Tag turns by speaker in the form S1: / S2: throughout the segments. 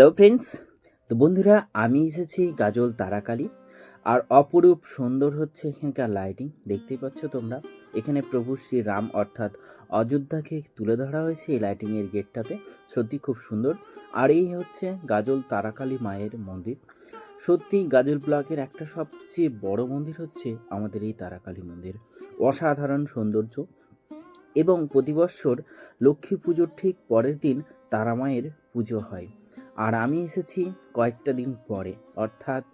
S1: Hello friends, তো বন্ধুরা, আমি এসেছি গাজল তারাকালী, আর অপরূপ সুন্দর হচ্ছে এখানকার লাইটিং দেখতেই পাচ্ছ তোমরা? এখানে প্রভু শ্রী রাম অর্থাৎ অযোধ্যাকে তুলে ধরা হয়েছে এই লাইটিংয়ের গেটটাতে সত্যি খুব সুন্দর। আর এই হচ্ছে গাজল তারাকালী মায়ের মন্দির। সত্যি গাজল ব্লকের একটা সবচেয়ে বড় মন্দির হচ্ছে আমাদের এই তারাকালী মন্দির। অসাধারণ সৌন্দর্য এবং প্রতি বৎসর লক্ষ্মী পুজোর ঠিক পরের দিন তারা মায়ের পুজো হয়। আর আমি এসেছি কয়েকটা দিন পরে। অর্থাৎ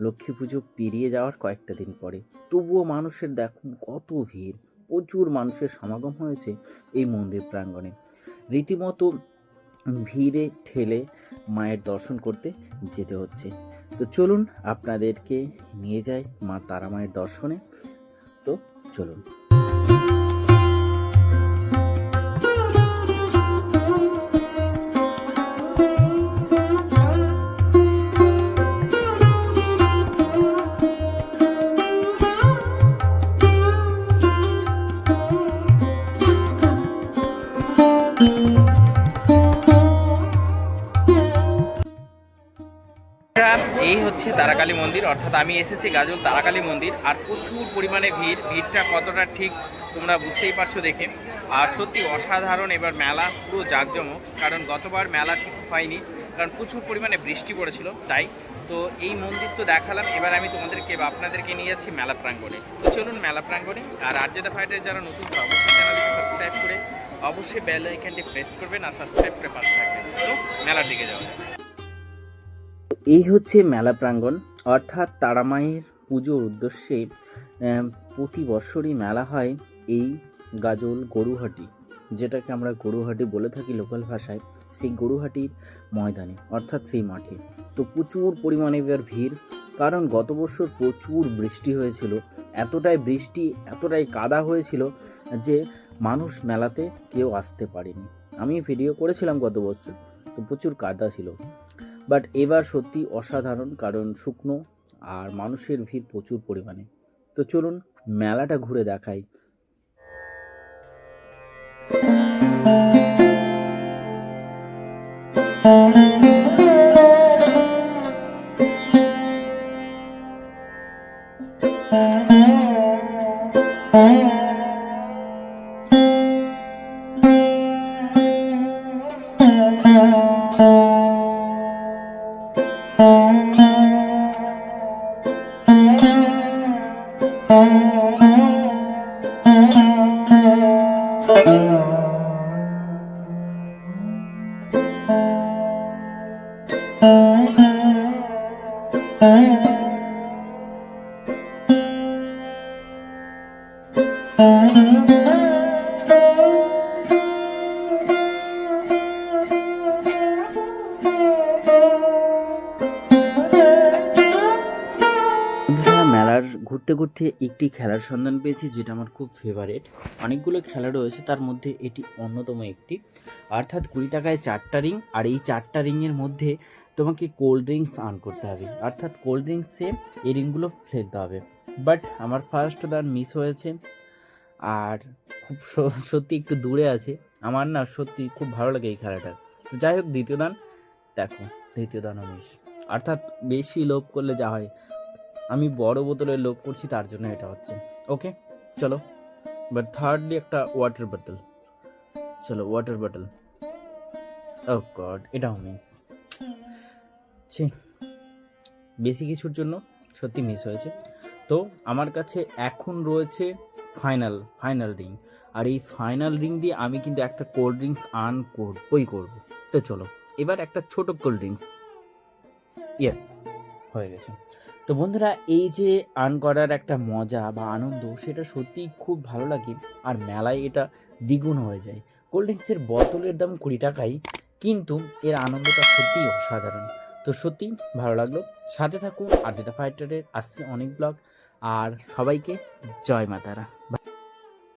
S1: লক্ষ্মী পুজো পেরিয়ে যাওয়ার কয়েকটা দিন পরে। তবুও মানুষের দেখুন কত ভিড়। প্রচুর মানুষের সমাগম হয়েছে এই মন্দির প্রাঙ্গণে। রীতিমতো ভিড়ে ঠেলে মায়ের দর্শন করতে যেতে হচ্ছে। তো চলুন আপনাদেরকে নিয়ে যাই মা তারা মায়ের দর্শনে। তো চলুন।
S2: এই হচ্ছে তারাকালী মন্দির। অর্থাৎ আমি এসেছি গাজল তারাকালী মন্দির, আর প্রচুর পরিমাণে ভিড়। ভিড়টা কতটা ঠিক তোমরা বুঝতেই পারছ দেখে। আর সত্যি অসাধারণ এবার মেলা, পুরো জাঁকজমক। কারণ গতবার মেলা ঠিক হয়নি, কারণ প্রচুর পরিমাণে বৃষ্টি পড়েছিল, তাই। তো এই মন্দির তো দেখালাম, এবার আমি তোমাদেরকে বা আপনাদেরকে নিয়ে যাচ্ছি মেলা প্রাঙ্গণে। তো চলুন মেলা প্রাঙ্গণে, আর আর্যদা ফাইটার যারা নতুন অবশ্যই সাবস্ক্রাইব করে, অবশ্যই বেল আইকনটি প্রেস করবেন, আর সাবস্ক্রাইব করে পাশে থাকবেন। তো, মেলার দিকে যাওয়া।
S1: এই হচ্ছে মেলা প্রাঙ্গণ, অর্থাৎ তারামায়ের পুজোর উদ্দেশ্যে প্রতি বছরই মেলা হয় এই গাজল গরুহাটি, যেটাকে আমরা গরুহাটি বলে থাকি লোকাল ভাষায়, সেই গরুহাটির ময়দানে, অর্থাৎ সেই মাঠে। তো প্রচুর পরিমাণে এবার ভিড়, কারণ গত বছর প্রচুর বৃষ্টি হয়েছিল, এতটাই বৃষ্টি, এতটাই কাদা হয়েছিল যে মানুষ মেলাতে কেউ আসতে পারেনি। আমি ভিডিও করেছিলাম গত বছর তো প্রচুর কাদা ছিল। বাট এবার সত্যি অসাধারণ, কারণ শুকনো আর মানুষের ভিড় প্রচুর পরিমাণে। তো চলুন মেলাটা ঘুরে দেখাই। বন্ধুরা মেলার ঘুরতে ঘুরতে একটি খেলার সন্ধান পেয়েছি, যেটা আমার খুব ফেভারেট অনেকগুলো খেলা রয়েছে, তার মধ্যে এটি অন্যতম একটি। অর্থাৎ কুড়ি টাকায় চারটা রিং আর এই চারটা রিংয়ের মধ্যে তোমাকে কোল্ড ড্রিঙ্কস আর্ন করতে হবে। অর্থাৎ কোল্ড ড্রিঙ্কসে এই রিংগুলো ফেলতে হবে। বাট আমার ফার্স্ট দান মিস হয়েছে। আর খুব সত্যি একটু দূরে আছে। আমার না সত্যি খুব ভালো লাগে এই খেলাটা। তো যাই হোক, দ্বিতীয় দান। দেখো, দ্বিতীয় দানও মিস অর্থাৎ বেশি লোভ করলে যা হয়, আমি বড় বোতলে লোভ করছি, তার জন্য এটা হচ্ছে। ওকে, চলো। বাট থার্ডলি একটা ওয়াটার বোতল চলো ওয়াটার বোতল ও গড এটাও মিস ছি, বেশি কিছুর জন্য সত্যি মিস হয়েছে। তো আমার কাছে এখন রয়েছে ফাইনাল ফাইনাল রিং আর এই ফাইনাল রিং দিয়ে আমি কিন্তু একটা কোল্ড ড্রিঙ্কস আর্ন করবই করব। তো চলো, এবার একটা ছোট কোল্ড ড্রিঙ্কস ইয়েস হয়ে গেছে। তো বন্ধুরা, এই যে আর্ন করার একটা মজা বা আনন্দ, সেটা সত্যিই খুব ভালো লাগে। আর মেলায় এটা দ্বিগুণ হয়ে যায়। কোল্ড ড্রিঙ্কসের বোতলের দাম কুড়ি টাকাই, কিন্তু এর আনন্দটা সত্যিই অসাধারণ। তো সত্যি ভালো লাগল। সাথে থাকুন, আর যেটা ফাইটারের আসছে অনেক ব্লগ আর সবাইকে জয় মাতারা।